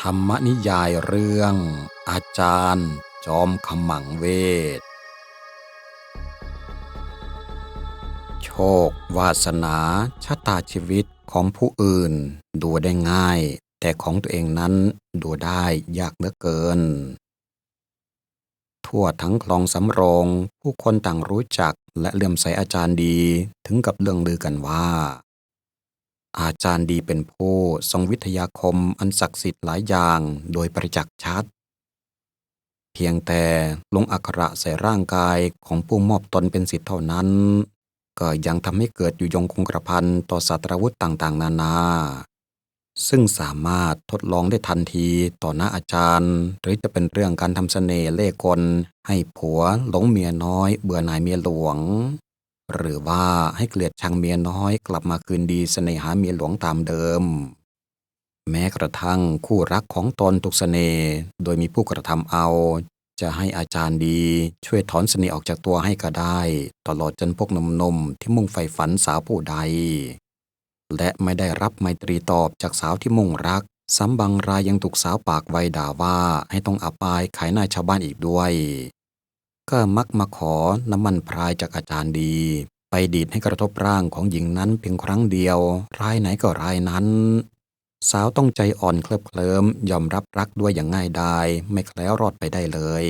ธรรมนิยายเรื่อง อาจารย์ จอมขมังเวท โชควาสนาชะตาชีวิตของผู้อื่น ดูได้ง่าย แต่ของตัวเองนั้นดูได้ยากเหลือเกิน ทั่วทั้งคลองสำโรง ผู้คนต่างรู้จักและเลื่อมใสอาจารย์ดีถึงกับเรื่องลือกันว่า อาจารย์ดีเป็นผู้ทรงวิทยาคมอันศักดิ์สิทธิ์หลายอย่างโดยประจักษ์ชัด เพียงแต่ลงอักระใส่ร่างกายของผู้มอบตนเป็นสิทธิ์เท่านั้น ก็ยังทำให้เกิดอยู่ยงคงกระพันต่อศาสตราวุธต่างๆ นานา ซึ่งสามารถทดลองได้ทันทีต่อหน้าอาจารย์ หรือจะเป็นเรื่องการทำเสน่ห์เล่กล ให้ผัวหลงเมียน้อยเบื่อหน่ายเมียหลวง หรือว่าให้เกลียดชังเมียน้อยกลับมาคืนดีเสน่หาเมียหลวงตามเดิม แม้กระทั่งคู่รักของตนถูกเสน่ห์โดยมีผู้กระทำเอา จะให้อาจารย์ดีช่วยถอนเสน่ห์ออกจากตัวให้ก็ได้ ตลอดจนพวกนุ่มที่มุ่งใฝ่ฝันสาวผู้ใด และไม่ได้รับไมตรีตอบจากสาวที่มุ่งรักซ้ำบางรายยังถูกสาวปากไวด่าว่าให้ต้องอับอายขายหน้าชาวบ้านอีกด้วย ก็มักมาขอน้ำมันพรายจากอาจารย์ดี ไปดีดให้กระทบร่างของหญิงนั้นเพียงครั้งเดียว รายไหนก็รายนั้น สาวต้องใจอ่อนเคลิบเคลิ้มยอมรับรักด้วยอย่างง่ายดายไม่แคล้วรอดไปได้เลย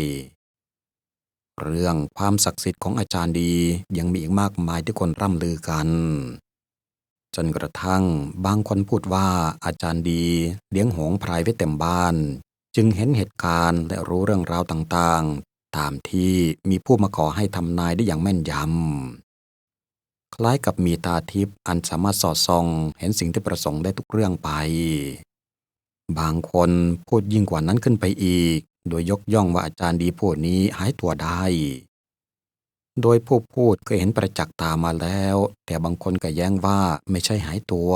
เรื่องความศักดิ์สิทธิ์ของอาจารย์ดียังมีอีกมากมายที่คนร่ำลือกัน จนกระทั่งบางคนพูดว่าอาจารย์ดีเลี้ยงหงพรายไว้เต็มบ้านจึงเห็นเหตุการณ์และรู้เรื่องราวต่างๆ ตามที่มีผู้มาขอให้ทำนายได้อย่างแม่นยำ คล้ายกับมีตาทิพย์อันสามารถสอดส่อง เห็นสิ่งที่ประสงค์ได้ทุกเรื่องไป บางคนพูดยิ่งกว่านั้นขึ้นไปอีก โดยยกย่องว่าอาจารย์ดีผู้นี้หายตัวได้ โดยผู้พูดก็เห็นประจักษ์ตามาแล้ว แต่บางคนก็แย้งว่าไม่ใช่หายตัว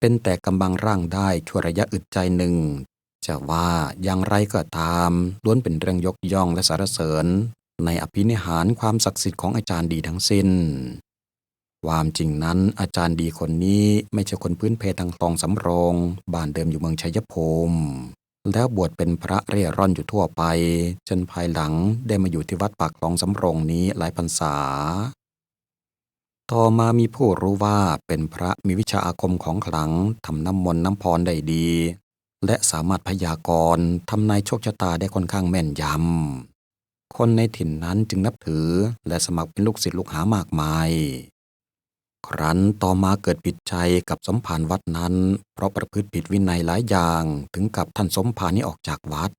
เป็นแต่กำบังร่างได้ชั่วระยะอึดใจหนึ่ง จะว่าอย่างไรก็ตามล้วนเป็นเรื่องยกย่องและสรรเสริญ ในอภินิหารความศักดิ์สิทธิ์ของอาจารย์ดีทั้งสิ้น ความจริงนั้นอาจารย์ดีคนนี้ไม่ใช่คนพื้นเพทางคลองสำโรงบ้านเดิมอยู่เมืองชัยภูมิแล้วบวชเป็นพระเร่ร่อนอยู่ทั่วไป จนภายหลังได้มาอยู่ที่วัดปากคลองสำโรงนี้หลายพรรษา ต่อมามีผู้รู้ว่าเป็นพระมีวิชาอาคมของขลังทำน้ำมนต์น้ำพรได้ดี และสามารถพยากรณ์ทำนายโชคชะตาได้ค่อนข้างแม่นยำ คนในถิ่นนั้นจึงนับถือและสมัครเป็นลูกศิษย์ลูกหามากมาย ครั้นต่อมาเกิดผิดใจกับสมภารวัดนั้น เพราะประพฤติผิดวินัยหลายอย่างถึงกับท่านสมภารนี้ออกจากวัด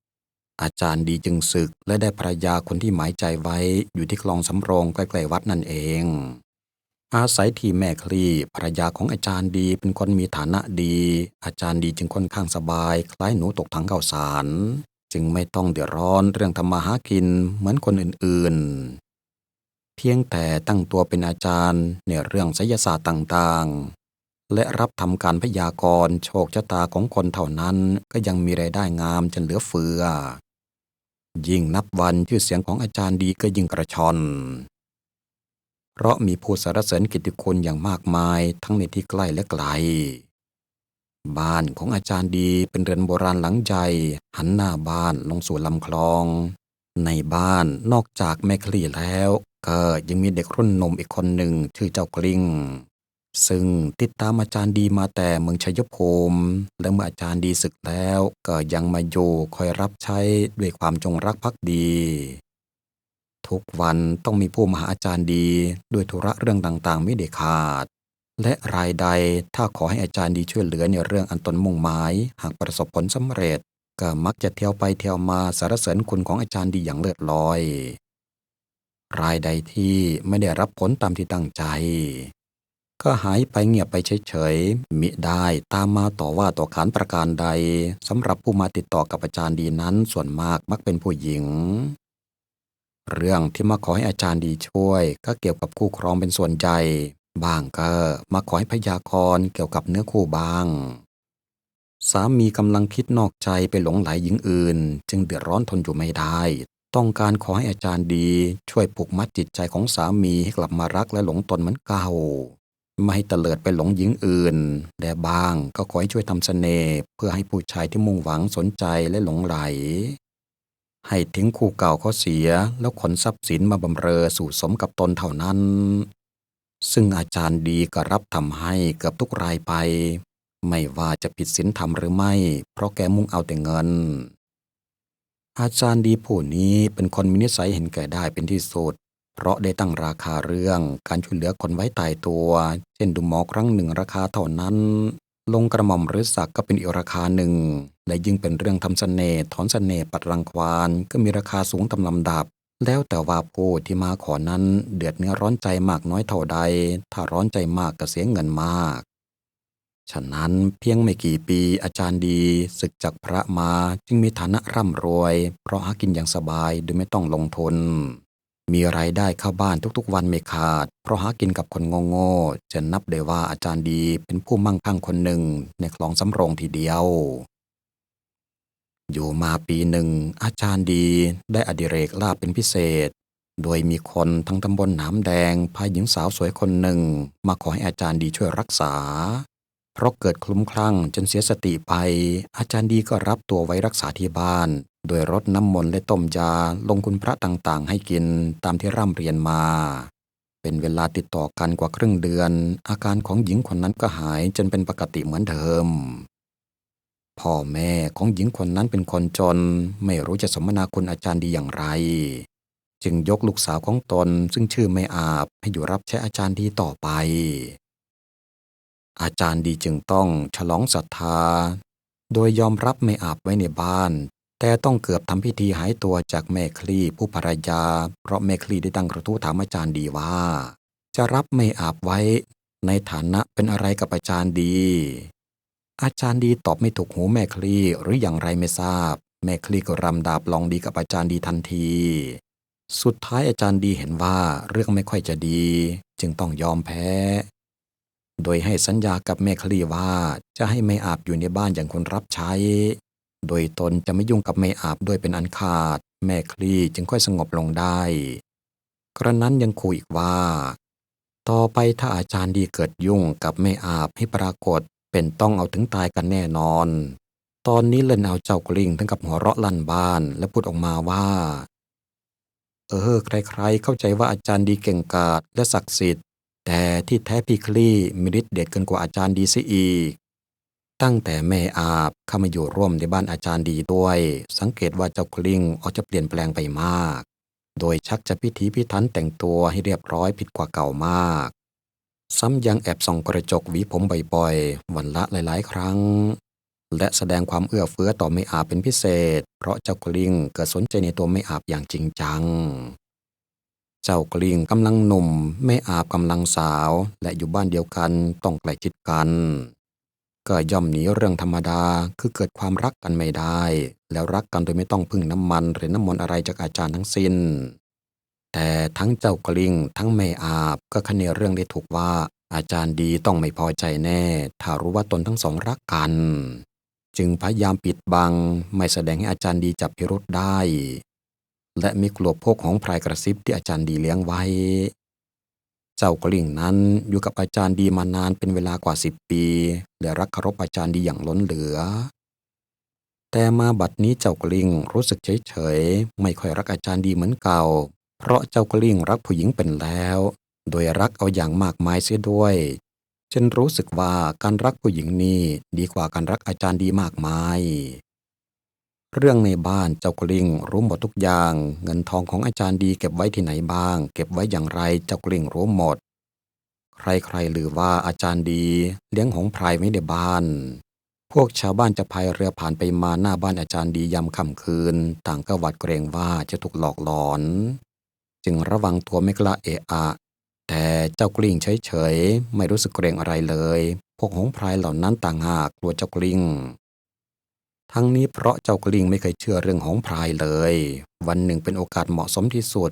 อาจารย์ดีจึงศึกและได้ภรรยาคนที่หมายใจไว้อยู่ที่คลองสำโรงใกล้ๆวัดนั่นเอง อาศัยที่แม่คลีภรรยาของอาจารย์ดีเป็นคนมีฐานะดี อาจารย์ดีจึงค่อนข้างสบาย คล้ายหนูตกถังข้าวสาร จึงไม่ต้องเดือดร้อนเรื่องทำมาหากินเหมือนคนอื่นๆ เพียงแต่ตั้งตัวเป็นอาจารย์ในเรื่องไสยศาสตร์ต่างๆ และรับทำการพยากรณ์โชคชะตาของคนเท่านั้นก็ยังมีรายได้งามจนเหลือเฟือ ยิ่งนับวันชื่อเสียงของอาจารย์ดีก็ยิ่งกระชอน เพราะมีผู้สรรเสริญกิตติคุณอย่างมากมายทั้งในที่ใกล้และไกล บ้านของอาจารย์ดีเป็นเรือนโบราณหลังใหญ่หันหน้าบ้านลงสู่ลำคลอง ในบ้านนอกจากแม่คลีแล้ว ก็ยังมีเด็กรุ่นนมอีกคนหนึ่งชื่อเจ้ากลิ้ง ซึ่งติดตามอาจารย์ดีมาแต่เมืองชัยภูมิและเมื่ออาจารย์ดีศึกแล้ว ก็ยังมาอยู่คอยรับใช้ด้วยความจงรักภักดี ทุกวันต้องมีผู้มาหาอาจารย์ดี ด้วยธุระเรื่องต่างๆ ไม่ได้ขาด และรายใดถ้าขอให้อาจารย์ดีช่วยเหลือในเรื่องอันตนมุ่งหมาย หากประสบผลสำเร็จ ก็มักจะเที่ยวไปเที่ยวมาสารเสริญคุณของอาจารย์ดีอย่างเลิศลอย รายใดที่ไม่ได้รับผลตามที่ตั้งใจ ก็หายไปเงียบไปเฉยๆมิได้ตามมาต่อว่าต่อขานประการใดสำหรับผู้มาติดต่อกับอาจารย์ดีนั้นส่วนมากมักเป็นผู้หญิง เรื่องที่มาขอให้อาจารย์ดีช่วย ก็เกี่ยวกับคู่ครองเป็นส่วนใหญ่บ้างก็มาขอให้พยากรณ์เกี่ยวกับเนื้อคู่บ้าง สามีกำลังคิดนอกใจไปหลงไหลหญิงอื่น จึงเดือดร้อนทนอยู่ไม่ได้ ต้องการขอให้อาจารย์ดี ช่วยปลุกมัดจิตใจของสามีให้กลับมารักและหลงตนเหมือนเก่าไม่ให้เตลิดไปหลงหญิงอื่นและบ้างก็ขอให้ช่วยทำเสน่ห์เพื่อให้ผู้ชายที่มุ่งหวังสนใจและหลงไหล ให้ทิ้งคู่เก่าเขาเสีย แล้วขนทรัพย์สินมาบำเรอสู่สมกับตนเท่านั้น ซึ่งอาจารย์ดีก็รับทำให้เกือบทุกรายไป ไม่ว่าจะผิดศีลธรรมหรือไม่ เพราะแกมุ่งเอาแต่เงิน อาจารย์ดีผู้นี้เป็นคนมีนิสัยเห็นแก่ได้เป็นที่สุด เพราะได้ตั้งราคาเรื่องการช่วยเหลือคนไว้ตายตัว เช่นดูหมอครั้งหนึ่งราคาเท่านั้น ลงกระหม่อมหรือสักก็เป็นอีกราคาหนึ่ง และยิ่งเป็นเรื่องทำเสน่ห์ถอนเสน่ห์ปัดรังควานก็มีราคาสูงตำลำดับ แล้วแต่ว่าผู้ที่มาขอนั้นเดือดเนื้อร้อนใจมากน้อยเท่าใด ถ้าร้อนใจมากก็เสียเงินมาก ฉะนั้นเพียงไม่กี่ปีอาจารย์ดีศึกจากพระมาจึงมีฐานะร่ำรวย เพราะหากินอย่างสบายโดยไม่ต้องลงทุน มีรายได้เข้าบ้านทุกๆ วันไม่ขาด เพราะหากินกับคนโง่ๆจะนับได้ว่าอาจารย์ดีเป็นผู้มั่งคั่งคนหนึ่งในคลองสำโรงทีเดียว อยู่มาปีหนึ่ง อาจารย์ดีได้อดิเรกลาบเป็นพิเศษ โดยมีคนทั้งตำบลหนามแดงพาหญิงสาวสวยคนหนึ่ง มาขอให้อาจารย์ดีช่วยรักษา เพราะเกิดคลุ้มคลั่งจนเสียสติไป อาจารย์ดีก็รับตัวไว้รักษาที่บ้าน โดยรดน้ำมนต์และต้มยาลงคุณพระต่างๆ ให้กินตามที่ร่ำเรียนมา เป็นเวลาติดต่อกันกว่าครึ่งเดือน อาการของหญิงคนนั้นก็หายจนเป็นปกติเหมือนเดิม พ่อแม่ของหญิงคนนั้นเป็นคนจน ไม่รู้จะสมนาคุณอาจารย์ดีอย่างไร จึงยกลูกสาวของตนซึ่งชื่อไม่อาบให้อยู่รับใช้อาจารย์ดีต่อไป อาจารย์ดีจึงต้องฉลองศรัทธา โดยยอมรับไม่อาบไว้ในบ้าน แต่ต้องเกือบทำพิธีหายตัวจากแม่คลีผู้ภรรยา เพราะแม่คลีได้ตั้งกระทู้ถามอาจารย์ดีว่า จะรับไม่อาบไว้ในฐานะเป็นอะไรกับอาจารย์ดี อาจารย์ดีตอบไม่ถูกหูแม่คลีหรืออย่างไรไม่ทราบ แม่คลีก็รำดาบลองดีกับอาจารย์ดีทันที สุดท้ายอาจารย์ดีเห็นว่าเรื่องไม่ค่อยจะดี จึงต้องยอมแพ้ โดยให้สัญญากับแม่คลีว่าจะให้แม่อาบอยู่ในบ้านอย่างคนรับใช้ โดยตนจะไม่ยุ่งกับแม่อาบด้วยเป็นอันขาด แม่คลีจึงค่อยสงบลงได้ กระนั้นยังคุยอีกว่าต่อไปถ้าอาจารย์ดีเกิดยุ่งกับแม่อาบให้ปรากฏ เป็นต้องเอาถึงตายกันแน่นอน ตอนนี้เล่นเอาเจ้ากลิ้งถึงกับหัวเราะลั่นบ้านและพูดออกมาว่า เออ ใครๆ เข้าใจว่าอาจารย์ดีเก่งกาจและศักดิ์สิทธิ์ แต่ที่แท้พี่คลี่มีฤทธิ์เดชเกินกว่าอาจารย์ดีเสียอีก ตั้งแต่แม่อาบเข้ามาอยู่ร่วมในบ้านอาจารย์ดีด้วย สังเกตว่าเจ้ากลิงออกจะเปลี่ยนแปลงไปมาก โดยชักจะพิถีพิถันแต่งตัวให้เรียบร้อยผิดกว่าเก่ามาก ซ้ำยังแอบส่องกระจกหวีผมบ่อยๆ วันละหลายๆ ครั้ง และแสดงความเอื้อเฟื้อต่อไม่อาบเป็นพิเศษ เพราะเจ้ากลิงเกิดสนใจในตัวไม่อาบอย่างจริงจัง เจ้ากลิงกำลังหนุ่ม ไม่อาบกำลังสาว และอยู่บ้านเดียวกันต้องใกล้ชิดกัน ก็ย่อมหนีเรื่องธรรมดาคือเกิดความรักกันไม่ได้ แล้วรักกันโดยไม่ต้องพึ่งน้ำมันหรือน้ำมนต์อะไรจากอาจารย์ทั้งสิ้น แต่ทั้งเจ้ากลิงทั้งแม่อาบก็คะเนเรื่องได้ถูกว่า อาจารย์ดีต้องไม่พอใจแน่ ถ้ารู้ว่าตนทั้งสองรักกัน จึงพยายามปิดบัง ไม่แสดงให้อาจารย์ดีจับพิรุษได้ และมีกลัวพกของพรายกระซิบที่อาจารย์ดีเลี้ยงไว้ เจ้ากลิ่งนั้นอยู่กับอาจารย์ดีมานานเป็นเวลากว่าสิบปี และรักเคารพอาจารย์ดีอย่างล้นเหลือแต่มาบัดนี้เจ้ากลิ่งรู้สึกเฉยเฉยไม่ค่อยรักอาจารย์ดีเหมือนเก่า เพราะเจ้ากลิ่งรักผู้หญิงเป็นแล้ว โดยรักเอาอย่างมากมายเสียด้วยจนรู้สึกว่าการรักผู้หญิงนี่ดีกว่าการรักอาจารย์ดีมากมาย เรื่องในบ้านเจ้ากลิ่งรู้หมดทุกอย่าง เงินทองของอาจารย์ดีเก็บไว้ที่ไหนบ้าง เก็บไว้อย่างไรเจ้ากลิ่งรู้หมด ใครๆหรือว่าอาจารย์ดีเลี้ยงหงพรายไว้ในบ้านพวกชาวบ้านจะพายเรือผ่านไปมาหน้าบ้านอาจารย์ดียามค่ำคืน ต่างก็หวาดเกรงว่าจะถูกหลอกหลอน จึงระวังตัวไม่กล้าเอะอะ แต่เจ้ากลิ้งเฉยๆ ไม่รู้สึกเกรงอะไรเลย พวกหงพรายเหล่านั้นต่างหากกลัวเจ้ากลิ้ง ทั้งนี้เพราะเจ้ากลิ้งไม่เคยเชื่อเรื่องหงพรายเลย วันหนึ่งเป็นโอกาสเหมาะสมที่สุด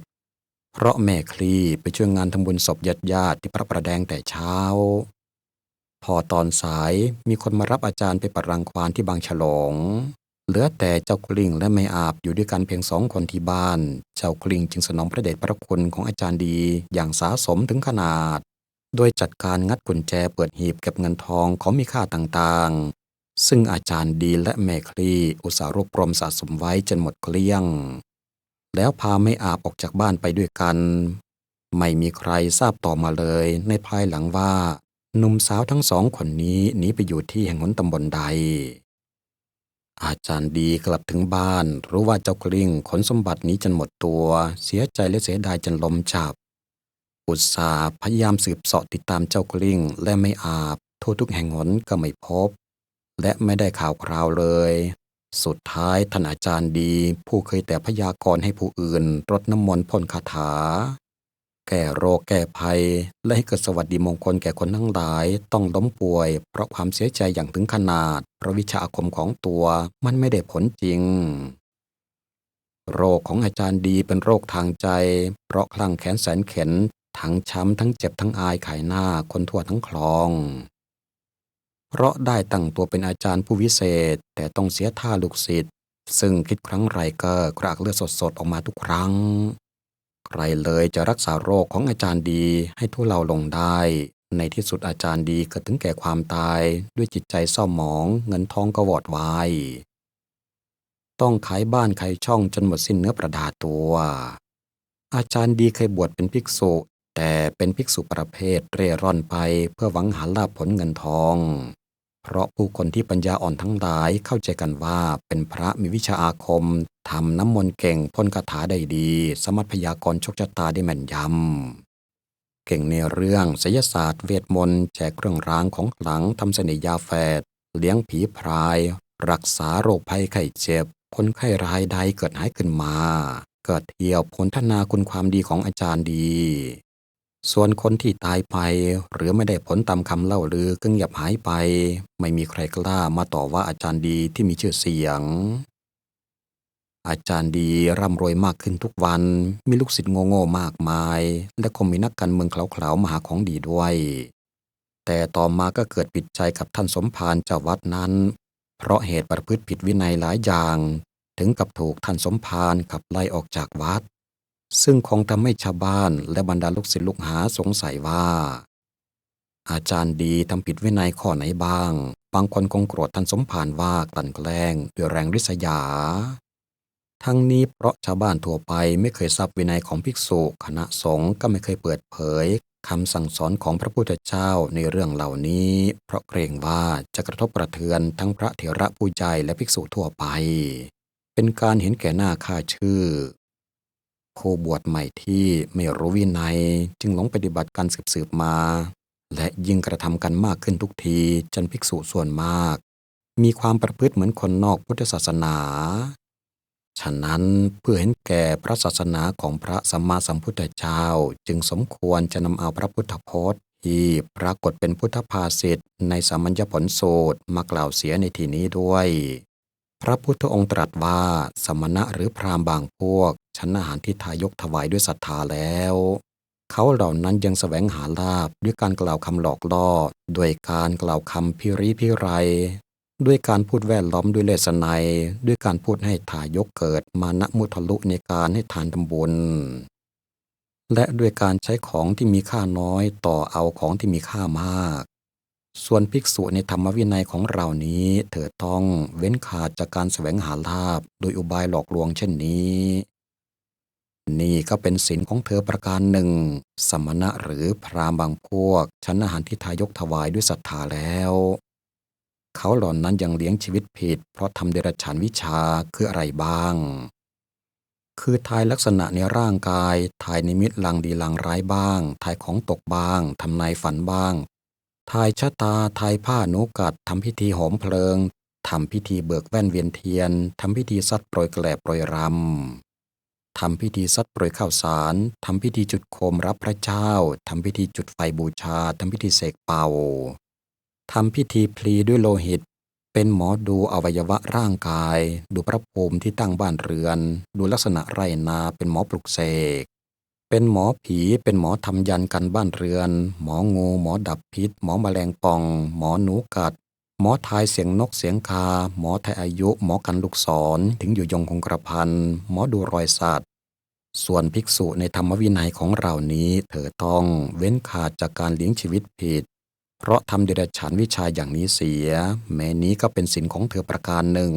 เพราะแม่คลีไปช่วยงานทำบุญศพญาติญาติที่พระประแดงแต่เช้า พอตอนสายมีคนมารับอาจารย์ไปประรังควานที่บางฉลอง เหลือแต่เจ้ากลิ่งและแม่อาบอยู่ด้วยกันเพียงสองคนที่บ้าน เจ้ากลิ่งจึงสนองพระเดชพระคุณของอาจารย์ดีอย่างสาสมถึงขนาด โดยจัดการงัดกุญแจเปิดหีบเก็บเงินทองของมีค่าต่างๆ ซึ่งอาจารย์ดีและแม่คลีอุตสาห์รวบรวมสะสมไว้จนหมดเกลี้ยง แล้วพาไม่อาบออกจากบ้านไปด้วยกัน ไม่มีใครทราบต่อมาเลยในภายหลังว่าหนุ่มสาวทั้งสองคนนี้หนีไปอยู่ที่แห่งหนตำบลใด อาจารย์ดีกลับถึงบ้าน รู้ว่าเจ้ากลิ้งขนสมบัตินี้จนหมดตัว เสียใจและเสียดายจนลมจับ อุตสาห์พยายามสืบเสาะติดตามเจ้ากลิ้งและไม่อาบ ทั่วทุกแห่งหนก็ไม่พบ และไม่ได้ข่าวคราวเลย สุดท้ายท่านอาจารย์ดี ผู้เคยแต่พยากรณ์ให้ผู้อื่นรดน้ำมนต์พ่นคาถา แก้โรคแก้ภัย และให้เกิดสวัสดิมงคลแก่คนทั้งหลาย ต้องล้มป่วย เพราะความเสียใจอย่างถึงขนาด เพราะวิชาอาคมของตัวมันไม่ได้ผลจริง โรคของอาจารย์ดีเป็นโรคทางใจ เพราะคลั่งแขนแสนเข็น ทั้งช้ำทั้งเจ็บทั้งอายขายหน้าคนทั่วทั้งคลอง เพราะได้ตั้งตัวเป็นอาจารย์ผู้วิเศษ แต่ต้องเสียท่าลูกศิษย์ซึ่งคิดครั้งไรก็กรากเลือดสดๆออกมาทุกครั้ง ใครเลยจะรักษาโรคของอาจารย์ดีให้ทุเลาลงได้ ในที่สุดอาจารย์ดีก็ถึงแก่ความตายด้วยจิตใจเศร้าหมองเงินทองก็วอดวาย ต้องขายบ้านขายช่องจนหมดสิ้นเนื้อประดาตัว อาจารย์ดีเคยบวชเป็นภิกษุ แต่เป็นภิกษุประเภทเร่ร่อนไปเพื่อหวังหาลาภผลเงินทอง เพราะผู้คนที่ปัญญาอ่อนทั้งหลายเข้าใจกันว่าเป็นพระมีวิชาอาคมทำน้ำมนต์เก่งพ่นคาถาได้ดี สามารถพยากรณ์โชคชะตาได้แม่นยำ เก่งในเรื่องไสยศาสตร์เวทมนต์แจกเครื่องรางของขลังทำเสน่หยาแฝดเลี้ยงผีพราย รักษาโรคภัยไข้เจ็บ คนไข้รายใดเกิดหายขึ้นมา เกิดเที่ยวผลทนาคุณความดีของอาจารย์ดี ส่วนคนที่ตายไป หรือไม่ได้ผลตามคำเล่าลือก็เงียบหายไป ไม่มีใครกล้ามาต่อว่าอาจารย์ดีที่มีชื่อเสียง อาจารย์ดีร่ำรวยมากขึ้นทุกวัน มีลูกศิษย์โง่ๆมากมาย และคงมีนักการเมืองเขลาๆมาหาของดีด้วย แต่ต่อมาก็เกิดปิดใจกับท่านสมภารเจ้าวัดนั้น เพราะเหตุประพฤติผิดวินัยหลายอย่าง ถึงกับถูกท่านสมภารขับไล่ออกจากวัด ซึ่งคงทำให้ชาวบ้านและบรรดาลูกศิษย์ลูกหาสงสัยว่า อาจารย์ดีทำผิดวินัยข้อไหนบ้าง บางคนคงโกรธท่านสมภารว่ากลั่นแกล้งด้วยแรงริษยา ทั้งนี้เพราะชาวบ้านทั่วไปไม่เคยทราบวินัยของภิกษุคณะสงฆ์ก็ไม่เคยเปิดเผยคำสั่งสอนของพระพุทธเจ้าในเรื่องเหล่านี้ เพราะเกรงว่าจะกระทบกระเทือนทั้งพระเถระผู้ใหญ่และภิกษุทั่วไป เป็นการเห็นแก่หน้าค่าชื่อ ผู้บวชใหม่ที่ไม่รู้วินัยจึงหลงปฏิบัติการสืบๆมา และยิ่งกระทำกันมากขึ้นทุกทีจนภิกษุส่วนมาก มีความประพฤติเหมือนคนนอกพุทธศาสนา ฉะนั้นเพื่อเห็นแก่พระศาสนาของพระสัมมาสัมพุทธเจ้า จึงสมควรจะนำเอาพระพุทธพจน์ที่ปรากฏเป็นพุทธภาษิตในสามัญญผลสูตรมากล่าวเสียในที่นี้ด้วย พระพุทธองค์ตรัสว่า สมณะหรือพราหมณ์บางพวก ชั้นอาหารที่ทายกถวายด้วยศรัทธาแล้ว เขาเหล่านั้นยังแสวงหาลาบด้วยการกล่าวคำหลอกล่อ ด้วยการกล่าวคำพิริพิไร ด้วยการพูดแวดล้อมด้วยเลสไนด้วยการพูดให้ทายกเกิดมานะมุทะลุในการให้ทานทำบุญและด้วยการใช้ของที่มีค่าน้อยต่อเอาของที่มีค่ามาก ส่วนภิกษุในธรรมวินัยของเรานี้ เธอต้องเว้นขาดจากการแสวงหาลาบโดยอุบายหลอกลวงเช่นนี้ นี่ก็เป็นศีลของเธอประการหนึ่ง สมณะหรือพรามบางพวกชั้นอาหารที่ทายกถวายด้วยศรัทธาแล้ว เขาหล่านั้นยังเลี้ยงชีวิตผิด เพราะทำเดรัจฉานวิชาคืออะไรบ้าง คือทายลักษณะในร่างกาย ทายนิมิตลางดีลางร้ายบ้าง ทายของตกบ้าง ทำนายฝันบ้าง ทายชะตา ทายผ้านุกัด ทำพิธีหอมเพลิง ทำพิธีเบิกแว่นเวียนเทียน ทำพิธีซัดโปรยแกลบโปรยรำ ทำพิธีซัดโปรยข้าวสารทำพิธีจุดโคมรับพระเจ้าทำพิธีจุดไฟบูชาทำพิธีเสกเป่าทำพิธีพลีด้วยโลหิต เป็นหมอดูอวัยวะร่างกาย ดูพระภูมิที่ตั้งบ้านเรือน ดูลักษณะไรนาเป็นหมอปลุกเสกเป็นหมอผีเป็นหมอทำยันกันบ้านเรือน หมองู หมอดับพิษ หมอมแมลงป่อง หมอหนูกัด หมอทายเสียงนกเสียงคา หมอทายอายุ หมอกันลูกศรถึงอยู่ยงคงกระพัน หมอดูรอยสัตว์ ส่วนภิกษุในธรรมวินัยของเรานี้ เธอต้องเว้นขาดจากการเลี้ยงชีวิตผิด เพราะทำเดรัจฉานวิชาอย่างนี้เสีย แม้นี้ก็เป็นสินของเธอประการหนึ่ง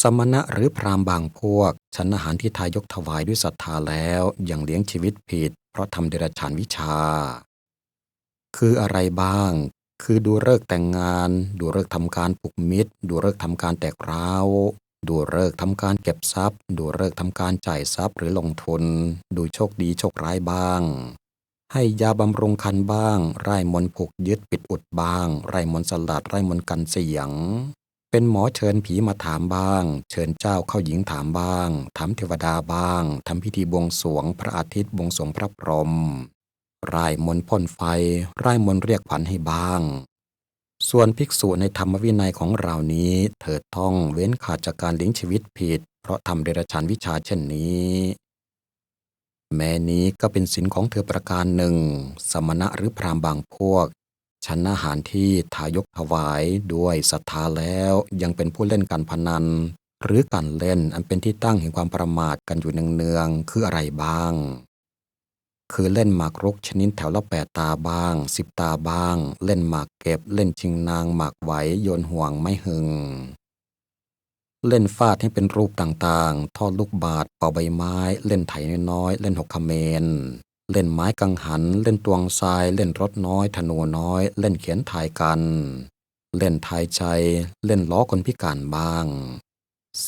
สมณะหรือพราหมณ์บางพวก ฉันอาหารที่ทายกถวายด้วยศรัทธาแล้วยังเลี้ยงชีวิตผิด เพราะทำเดรัจฉานวิชาคืออะไรบ้าง คือดูเลิกแต่งงาน ดูเลิกทำการปลุกมิตร ดูเลิกทำการแตกร้าวดูเลิกทำการเก็บทรัพย์ ดูเลิกทำการจ่ายทรัพย์หรือลงทุน ดูโชคดีโชคร้ายบ้าง ให้ยาบำรุงคันบ้าง ไร่มนผูกยึดปิดอุดบ้าง ไร่มนสลัดไร่มนกันเสียง เป็นหมอเชิญผีมาถามบ้าง เชิญเจ้าเข้าหญิงถามบ้าง ถามเทวดาบ้าง ทำพิธีบวงสรวงพระอาทิตย์บวงสรวงพระพรหม ไร่มนพ่นไฟไร่มนเรียกขวัญให้บ้าง ส่วนภิกษุในธรรมวินัยของเรานี้เธอต้องเว้นขาดจากการเลี้ยงชีวิตผิด เพราะทำเดรัจฉานวิชาเช่นนี้ แม้นี้ก็เป็นสินของเธอประการหนึ่ง สมณะหรือพราหมณ์บางพวกฉันอาหารที่ทายกถวายด้วยศรัทธาแล้วยังเป็นผู้เล่นการพนัน หรือการเล่นอันเป็นที่ตั้งแห่งความประมาทกันอยู่เนืองๆคืออะไรบ้าง คือเล่นหมากรุกชนิดแถวละแปดตาบ้างสิบตาบ้าง เล่นหมากเก็บ เล่นชิงนางหมากไหวโยนห่วงไม่หึง เล่นฟาดให้เป็นรูปต่างๆ ทอดลูกบาศก์เป่าใบไม้ เล่นไถน้อยๆ เล่นหกคเมน เล่นไม้กังหัน เล่นตวงทราย เล่นรถน้อย ธนูน้อย เล่นเขียนทายกัน เล่นทายใจ เล่นล้อคนพิการบ้าง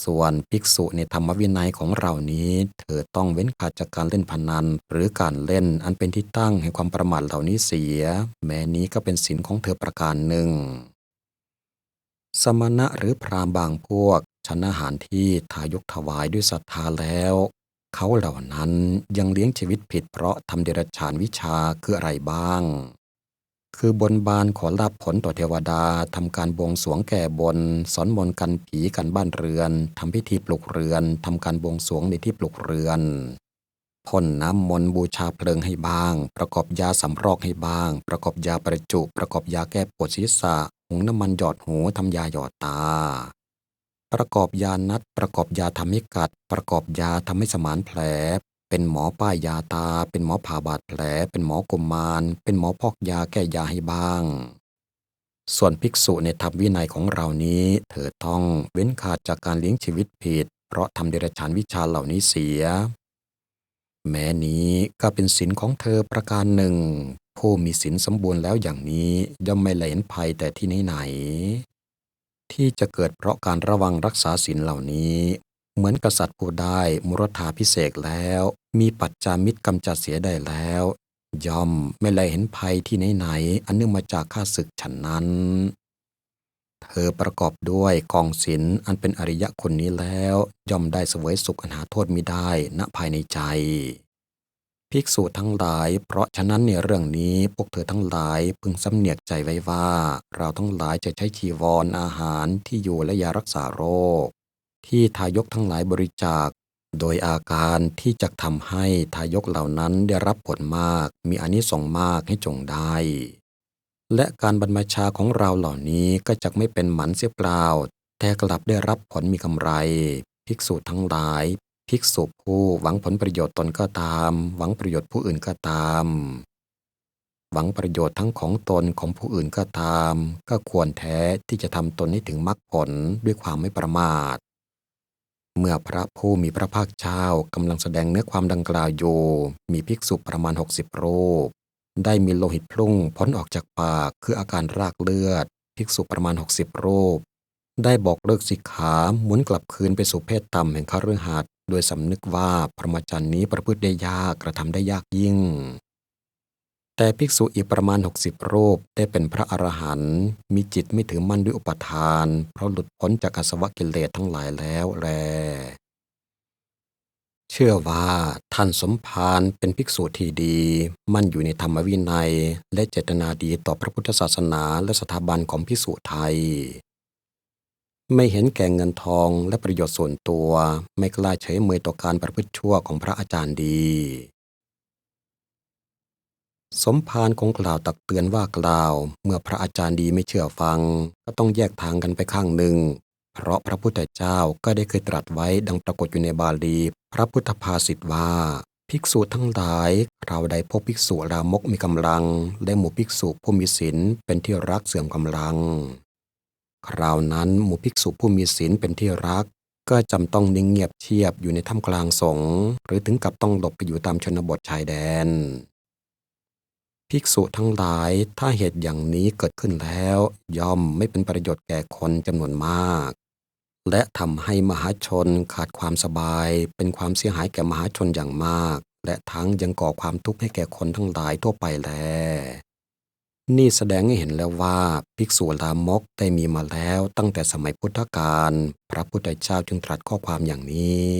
ส่วนภิกษุในธรรมวินัยของเรานี้ เธอต้องเว้นขาดจากการเล่นพนัน หรือการเล่นอันเป็นที่ตั้งแห่งความประมาทเหล่านี้เสีย แม้นี้ก็เป็นสินของเธอประการหนึ่ง สมณะหรือพราหมณ์บางพวกฉันอาหารที่ทายกถวายด้วยศรัทธาแล้ว เขาเหล่านั้นยังเลี้ยงชีวิตผิดเพราะทำเดรัจฉานวิชาคืออะไรบ้าง คือบนบานขอลาบผลต่อเทวดาทำการบวงสรวงแก่บน สอนมนกันผีกันบ้านเรือนทำพิธีปลุกเรือนทำการบวงสรวงในที่ปลุกเรือนพ่นน้ำมนต์บูชาเพลิงให้บ้าง ประกอบยาสำรอกให้บ้าง ประกอบยาประจุ ประกอบยาแก้ปวดศีรษะหุงน้ำมันหยอดหูทำยาหยอดตา ประกอบยานัด ประกอบยาทำให้กัด ประกอบยาทำให้สมานแผล เป็นหมอป้ายยาตา เป็นหมอผ่าบาดแผล เป็นหมอกมาร เป็นหมอพอกยาแก้ยาให้บ้าง ส่วนภิกษุในธรรมวินัยของเรานี้ เธอต้องเว้นขาดจากการเลี้ยงชีวิตผิด เพราะทำเดรัจฉานวิชาเหล่านี้เสีย แม้นี้ก็เป็นศีลของเธอประการหนึ่ง ผู้มีศีลสมบูรณ์แล้วอย่างนี้ย่อมไม่เห็นภัยแต่ที่ไหนๆที่จะเกิดเพราะการระวังรักษาศีลเหล่านี้ เหมือนกษัตริย์ผู้ได้มุรธาพิเศษแล้ว มีปัจจามิตรกำจัดเสียได้แล้ว ย่อมไม่เลยเห็นภัยที่ไหนๆอันเนื่องมาจากข้าศึกฉันนั้น เธอประกอบด้วยกองศีลอันเป็นอริยะคนนี้แล้ว ย่อมได้เสวยสุขอันหาโทษมิได้ณภายในใจ ภิกษุทั้งหลาย เพราะฉะนั้นในเรื่องนี้พวกเธอทั้งหลายพึงสำเนียกใจไว้ว่า เราทั้งหลายจะใช้ชีวรอาหารที่อยู่และยารักษาโรค ที่ทายกทั้งหลายบริจาค โดยอาการที่จะทำให้ทายกเหล่านั้นได้รับผลมาก มีอานิสงส์มากให้จงได้ และการบรรพชาของเราเหล่านี้ก็จะไม่เป็นหมันเสียเปล่า แต่กลับได้รับผลมีกำไร ภิกษุทั้งหลาย ภิกษุผู้หวังผลประโยชน์ตนก็ตาม หวังประโยชน์ผู้อื่นก็ตามหวังประโยชน์ทั้งของตนของผู้อื่นก็ตาม ก็ควรแท้ที่จะทำตนให้ถึงมรรคผลด้วยความไม่ประมาท เมื่อพระผู้มีพระภาคเจ้ากำลังแสดงเนื้อความดังกล่าวอยู่มีภิกษุประมาณ 60 รูป ได้มีโลหิตพุ่งพ้นออกจากปากคืออาการรากเลือด ภิกษุประมาณ 60 รูป ได้บอกเลิกสิกขาหมุนกลับคืนไปสู่เพศต่ำแห่งคฤหัสถ์โดยสำนึกว่าพรหมจรรย์นี้ประพฤติได้ยากกระทำได้ยากยิ่ง แต่ภิกษุอีกประมาณ 60 รูปได้เป็นพระอรหันต์มีจิตไม่ถือมั่นด้วยอุปทาน เพราะหลุดพ้นจากอสวะกิเลสทั้งหลายแล้วแลเชื่อว่าท่านสมภารเป็นภิกษุที่ดี มั่นอยู่ในธรรมวินัย และเจตนาดีต่อพระพุทธศาสนาและสถาบันของภิกษุไทย ไม่เห็นแก่เงินทองและประโยชน์ส่วนตัว ไม่กล้าเฉยเมยต่อการประพฤติชั่วของพระอาจารย์ดี สมภารคงกล่าวตักเตือนว่ากล่าว เมื่อพระอาจารย์ดีไม่เชื่อฟัง ก็ต้องแยกทางกันไปข้างหนึ่ง เพราะพระพุทธเจ้าก็ได้เคยตรัสไว้ดังปรากฏอยู่ในบาลี พระพุทธภาษิตว่า ภิกษุทั้งหลายเราใดพบภิกษุรามกมีกำลัง และหมู่ภิกษุผู้มีศีลเป็นที่รักเสื่อมกำลัง คราวนั้นหมู่ภิกษุผู้มีศีลเป็นที่รัก ก็จำต้องนิ่งเงียบเชียบอยู่ในถ้ำกลางสงหรือถึงกับต้องหลบไปอยู่ตามชนบทชายแดน ภิกษุทั้งหลายถ้าเหตุอย่างนี้เกิดขึ้นแล้ว ย่อมไม่เป็นประโยชน์แก่คนจำนวนมาก และทำให้มหาชนขาดความสบาย เป็นความเสียหายแก่มหาชนอย่างมาก และทั้งยังก่อความทุกข์ให้แก่คนทั้งหลายทั่วไปแล นี่แสดงให้เห็นแล้วว่าภิกษุลามกได้มีมาแล้วตั้งแต่สมัยพุทธกาลพระพุทธเจ้าจึงตรัสข้อความอย่างนี้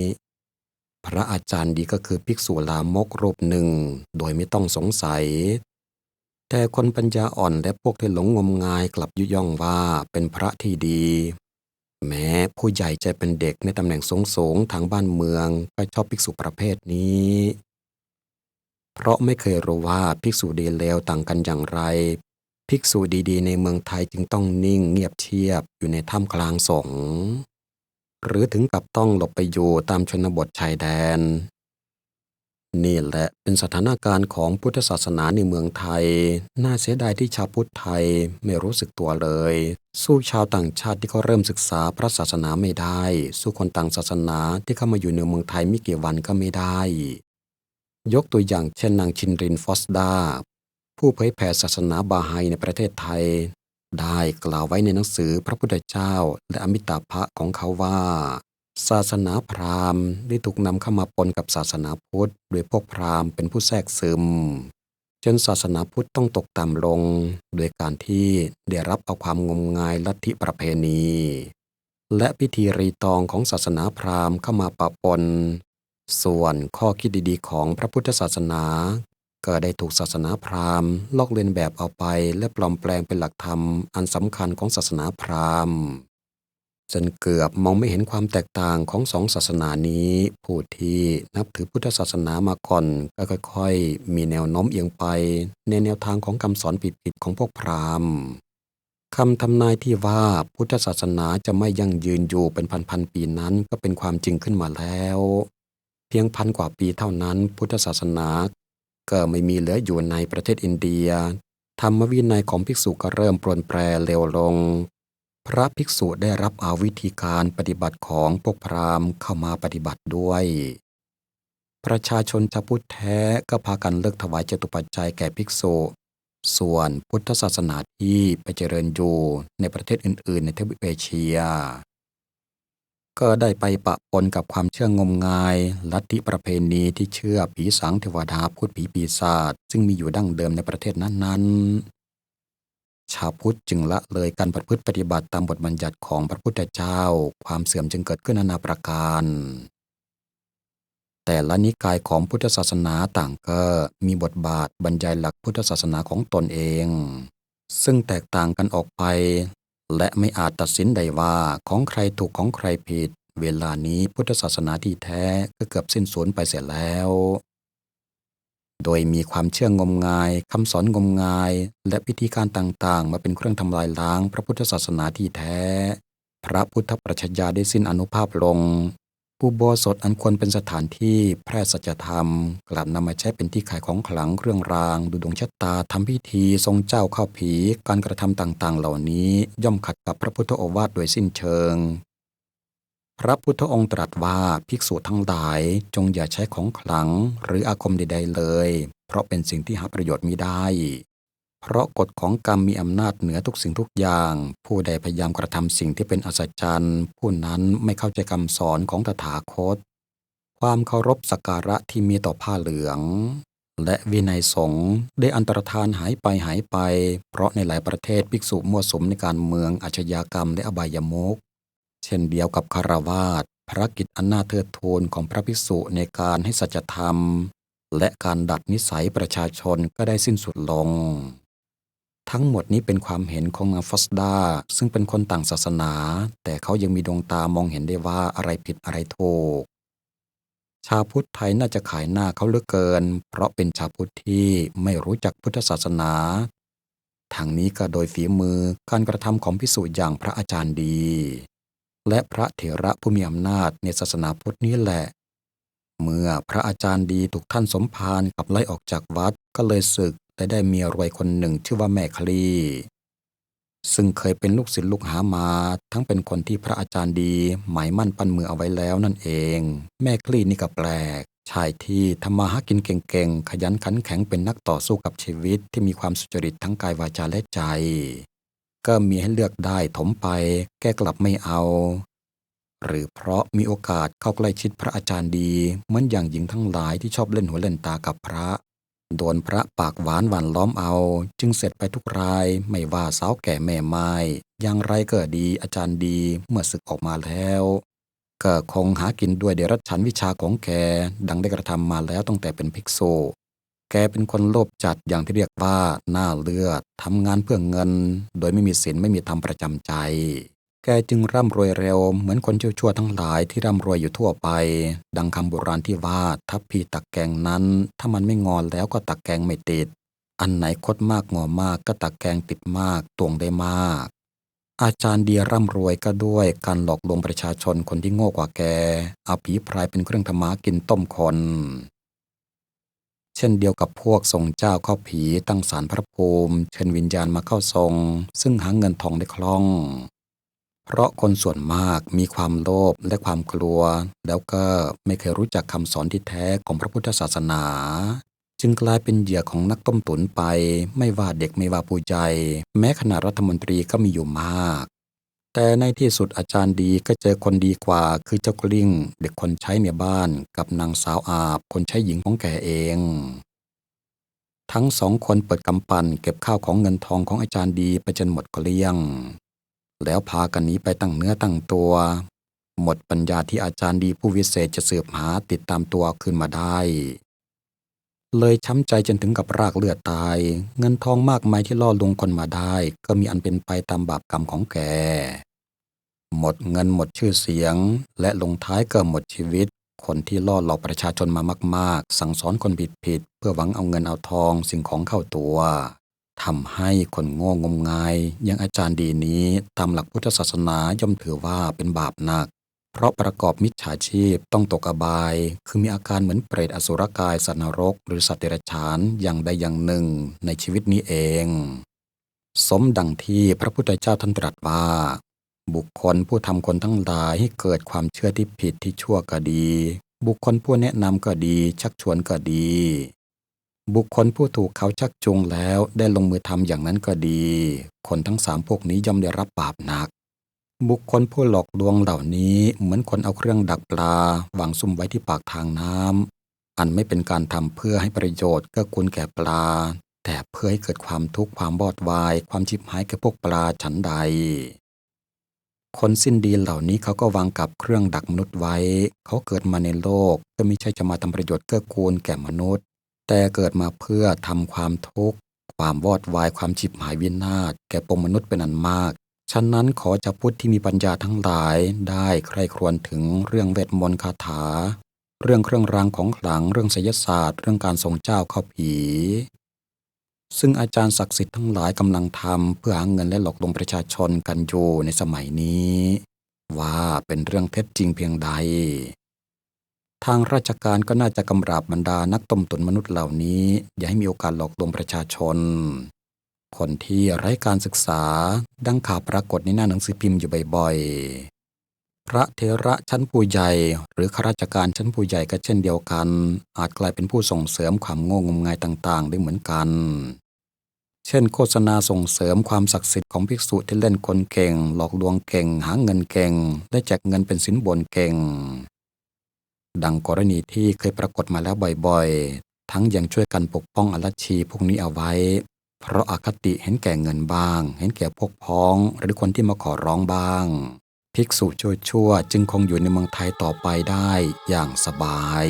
พระอาจารย์ดีก็คือภิกษุลามกรูปหนึ่ง โดยไม่ต้องสงสัย แต่คนปัญญาอ่อนและพวกที่หลงงมงายกลับยุยองว่าเป็นพระที่ดี แม้ผู้ใหญ่จะเป็นเด็กในตำแหน่งสูงสูงทางบ้านเมืองก็ชอบภิกษุประเภทนี้ เพราะไม่เคยรู้ว่าภิกษุดีเลวต่างกันอย่างไร ภิกษุดีๆ ในเมืองไทยจึงต้องนิ่งเงียบเชียบอยู่ในถ้ำกลางสงหรือถึงกับต้องหลบไปอยู่ตามชนบทชายแดน นี่แหละเป็นสถานการณ์ของพุทธศาสนาในเมืองไทย น่าเสียดายที่ชาวพุทธไทยไม่รู้สึกตัวเลย สู้ชาวต่างชาติที่เขาเริ่มศึกษาพระศาสนาไม่ได้ สู้คนต่างศาสนาที่เข้ามาอยู่ในเมืองไทยไม่กี่วันก็ไม่ได้ ยกตัวอย่างเช่นนางชินรินฟอสดา ผู้เผยแผ่ศาสนาบาไฮในประเทศไทย ได้กล่าวไว้ในหนังสือพระพุทธเจ้า และอมิตาภะของเขาว่า ศาสนาพราหมณ์ได้ถูกนำเข้ามาปนกับศาสนาพุทธ โดยพวกพราหมณ์เป็นผู้แทรกซึม จนศาสนาพุทธต้องตกต่ำลง โดยการที่ได้รับเอาความงมงายลัทธิประเพณี และพิธีรีตองของศาสนาพราหมณ์เข้ามาปะปน ส่วนข้อคิดดีๆ ของพระพุทธศาสนา ก็ได้ถูกศาสนาพราหมณ์ ลอกเลียนแบบเอาไปและปลอมแปลงเป็นหลักธรรมอันสำคัญของศาสนาพราหมณ์ จนเกือบมองไม่เห็นความแตกต่างของสองศาสนานี้ ผู้ที่นับถือพุทธศาสนามาก่อนก็ค่อยๆ มีแนวโน้มเอียงไป ในแนวทางของคำสอนผิดๆของพวกพราหมณ์คำทำนายที่ว่าพุทธศาสนาจะไม่ยั่งยืนอยู่เป็นพันๆปีนั้นก็เป็นความจริงขึ้นมาแล้ว เพียงพันกว่าปีเท่านั้น พุทธศาสนาก็ไม่มีเหลืออยู่ในประเทศอินเดีย ธรรมวินัยของภิกษุก็เริ่มปรนแปรเร็วลง พระภิกษุได้รับเอาวิธีการปฏิบัติของพวกพราหมณ์เข้ามาปฏิบัติด้วย ประชาชนชาวพุทธแท้ก็พากันเลิกถวายเจตุปัจจัยแก่ภิกษุ ส่วนพุทธศาสนาที่ไปเจริญอยู่ในประเทศอื่น ๆ ในทวีปเอเชีย ก็ได้ไปปะปนกับความเชื่องมงาย ลัทธิประเพณีที่เชื่อผีสางเทวดาพูดผีปีศาจซึ่งมีอยู่ดั้งเดิมในประเทศนั้น ๆ ชาวพุทธจึงละเลยการประพฤติปฏิบัติตามบทบัญญัติของพระพุทธเจ้า ความเสื่อมจึงเกิดขึ้นนานาประการ แต่ละนิกายของพุทธศาสนาต่างก็มีบทบาทบรรยายหลักพุทธศาสนาของตนเอง ซึ่งแตกต่างกันออกไป และไม่อาจตัดสินได้ว่าของใครถูกของใครผิด เวลานี้พุทธศาสนาที่แท้ก็เกือบสิ้นสูญไปเสียแล้ว โดยมีความเชื่องมงายคำสอนงมงาย และพิธีการต่างๆ มาเป็นเครื่องทำลายล้างพระพุทธศาสนาที่แท้ พระพุทธปรัชญาได้สิ้นอนุภาพลงอุโบสถอันควรเป็นสถานที่แพร่สัจธรรม กลับนำมาใช้เป็นที่ขายของขลังเครื่องราง ดูดวงชะตาทำพิธีทรงเจ้าเข้าผี การกระทำต่างๆ เหล่านี้ ย่อมขัดกับพระพุทธโอวาทโดยสิ้นเชิง พระพุทธองค์ตรัสว่าภิกษุทั้งหลายจงอย่าใช้ของขลังหรืออาคมใด ๆ เลย เพราะเป็นสิ่งที่หาประโยชน์มิได้ เพราะกฎของกรรมมีอำนาจเหนือทุกสิ่งทุกอย่าง ผู้ใดพยายามกระทำสิ่งที่เป็นอัศจรรย์ ผู้นั้นไม่เข้าใจคำสอนของตถาคต ความเคารพสักการะที่มีต่อผ้าเหลือง และวินัยสงฆ์ได้อันตรธานหายไปหายไป เพราะในหลายประเทศภิกษุมั่วสุมในการเมืองอาชญากรรมและอบายมุข เช่นเดียวกับคารวาสภารกิจอันน่าเทิดทูนของพระภิกษุในการให้สัจธรรม และการดัดนิสัยประชาชนก็ได้สิ้นสุดลง ทั้งหมดนี้เป็นความเห็นของนางฟอสดาซึ่งเป็นคนต่างศาสนา แต่เขายังมีดวงตามองเห็นได้ว่าอะไรผิดอะไรถูกชาวพุทธไทยน่าจะขายหน้าเขาเหลือเกิน เพราะเป็นชาวพุทธที่ไม่รู้จักพุทธศาสนาทางนี้ก็โดยฝีมือการกระทำของพิสูจน์อย่างพระอาจารย์ดี และพระเถระผู้มีอำนาจในศาสนาพุทธนี้แหละ เมื่อพระอาจารย์ดีถูกท่านสมภารขับไล่ออกจากวัดก็เลยศึกแต่ได้เมียรวยคนหนึ่งชื่อว่าแม่คลี ซึ่งเคยเป็นลูกศิษย์ลูกหามา ทั้งเป็นคนที่พระอาจารย์ดีหมายมั่นปั้นมือเอาไว้แล้วนั่นเอง แม่คลีนี่ก็แปลก ชายที่ทำมาหากินเก่งๆ ขยันขันแข็งเป็นนักต่อสู้กับชีวิตที่มีความสุจริตทั้งกายวาจาและใจ ก็มีให้เลือกได้ถมไป แก้กลับไม่เอา หรือเพราะมีโอกาสเข้าใกล้ชิดพระอาจารย์ดี เหมือนอย่างหญิงทั้งหลายที่ชอบเล่นหัวเล่นตากับพระ โดนพระปากหวานหวานล้อมเอา จึงเสร็จไปทุกรายไม่ว่าสาวแก่แม่ไม้อย่างไรก็ดีอาจารย์ดีเมื่อศึกออกมาแล้วก็คงหากินด้วยเดรัจฉันวิชาของแก ดังได้กระทำมาแล้วตั้งแต่เป็นภิกษุ กเป็นคนโลภจัดอย่างที่เรียกว่าหน้าเลือดทำงานเพื่อเงิน โดยไม่มีศีลไม่มีธรรมประจำใจ แกจึงร่ำรวยเร็ว เหมือนคนชั่วๆทั้งหลายที่ร่ำรวยอยู่ทั่วไป ดังคำโบราณที่ว่าทัพพีตักแกงนั้น ถ้ามันไม่งอนแล้วก็ตักแกงไม่ติด อันไหนคดมากงอมากก็ตักแกงติดมากตวงได้มากอาจารย์เดียร่ำรวยก็ด้วยการหลอกลวงประชาชนคนที่โง่กว่าแกเอาผีพรายเป็นเครื่องธรรมากินต้มคน เช่นเดียวกับพวกทรงเจ้าเข้าผีตั้งสารพระภูมิ เชิญวิญญาณมาเข้าทรง ซึ่งหาเงินทองได้คล่อง เพราะคนส่วนมากมีความโลภและความกลัว แล้วก็ไม่เคยรู้จักคำสอนที่แท้ของพระพุทธศาสนา จึงกลายเป็นเหยื่อของนักต้มตุนไป ไม่ว่าเด็กไม่ว่าผู้ใหญ่แม้ขณะรัฐมนตรีก็มีอยู่มาก แต่ในที่สุดอาจารย์ดีก็เจอคนดีกว่า คือเจ้ากลิ้ง เด็กคนใช้ในบ้านกับนางสาวอาบคนใช้หญิงของแกเอง ทั้งสองคนเปิดกำปั้นเก็บข้าวของเงินทองของอาจารย์ดีไปจนหมดเกลี้ยง แล้วพากันหนีไปตั้งเนื้อตั้งตัว หมดปัญญาที่อาจารย์ดีผู้วิเศษจะสืบหาติดตามตัวขึ้นมาได้เลยช้ำใจจนถึงกับรากเลือดตาย เงินทองมากมายที่ล่อลวงคนมาได้ ก็มีอันเป็นไปตามบาปกรรมของแก หมดเงินหมดชื่อเสียง และลงท้ายก็หมดชีวิต คนที่ล่อหลอกประชาชนมามาก ๆ สั่งสอนคนผิดๆเพื่อหวังเอาเงินเอาทองสิ่งของเข้าตัวทำให้คนโง่งมงายย่างอาจารย์ดีนี้ตามหลักพุทธศาสนาย่อมถือว่าเป็นบาปหนัก เพราะประกอบมิจฉาชีพต้องตกอบาย คือมีอาการเหมือนเปรตอสุรกายสัตว์นรก หรือสัตว์เดรัจฉานอย่างใดอย่างหนึ่งในชีวิตนี้เอง สมดังที่พระพุทธเจ้าท่านตรัสว่า บุคคลผู้ทำคนทั้งหลายให้เกิดความเชื่อที่ผิดที่ชั่วก็ดี บุคคลผู้แนะนำก็ดี ชักชวนก็ดี บุคคลผู้ถูกเขาชักจูงแล้วได้ลงมือทำอย่างนั้นก็ดี คนทั้งสามพวกนี้ย่อมได้รับบาปหนัก บุคคลผู้หลอกลวงเหล่านี้เหมือนคนเอาเครื่องดักปลาวางซุ่มไว้ที่ปากทางน้ำอันไม่เป็นการทำเพื่อให้ประโยชน์เกื้อกูลแก่ปลา แต่เพื่อให้เกิดความทุกข์ความบอดวาย ความชิบหายแก่พวกปลาฉันใด คนสิ้นดีเหล่านี้เขาก็วางกับเครื่องดักมนุษย์ไว้ เขาเกิดมาในโลกก็ไม่ใช่จะมาทำประโยชน์เกื้อกูลแก่มนุษย์ แต่เกิดมาเพื่อทำความทุกข์ ความวอดวายความฉิบหายวินาศแก่ปวงมนุษย์เป็นอันมาก ฉะนั้นขอจะพูดที่มีปัญญาทั้งหลายได้ใคร่ครวญถึงเรื่องเวทมนต์คาถา เรื่องเครื่องรางของขลังเรื่องไสยศาสตร์ เรื่องการทรงเจ้าเข้าผี ซึ่งอาจารย์ศักดิ์สิทธิ์ทั้งหลายกำลังทำเพื่อหาเงินและหลอกลวงประชาชนกันอยู่ในสมัยนี้ ว่าเป็นเรื่องเท็จจริงเพียงใด ทางราชการก็น่าจะกำราบบรรดานักต้มตุนมนุษย์เหล่านี้ อย่าให้มีโอกาสหลอกลวงประชาชน คนที่ไร้การศึกษาดังข่าวปรากฏในหน้าหนังสือพิมพ์อยู่บ่อย พระเทระชั้นผู้ใหญ่ หรือข้าราชการชั้นผู้ใหญ่ก็เช่นเดียวกัน อาจกลายเป็นผู้ส่งเสริมความโง่งมงายต่างๆ ได้เหมือนกัน เช่น โฆษณาส่งเสริมความศักดิ์สิทธิ์ของภิกษุที่เล่นคนเก่ง หลอกลวงเก่ง หาเงินเก่ง ได้แจกเงินเป็นสินบนเก่ง ดังกรณีที่เคยปรากฏมาแล้วบ่อยๆ ทั้งยังช่วยกันปกป้องอรัชชีพวกนี้เอาไว้ เพราะอาคติเห็นแก่เงินบ้าง เห็นแก่พวกพ้อง หรือคนที่มาขอร้องบ้าง ภิกษุชั่วๆจึงคงอยู่ในเมืองไทยต่อไปได้อย่างสบาย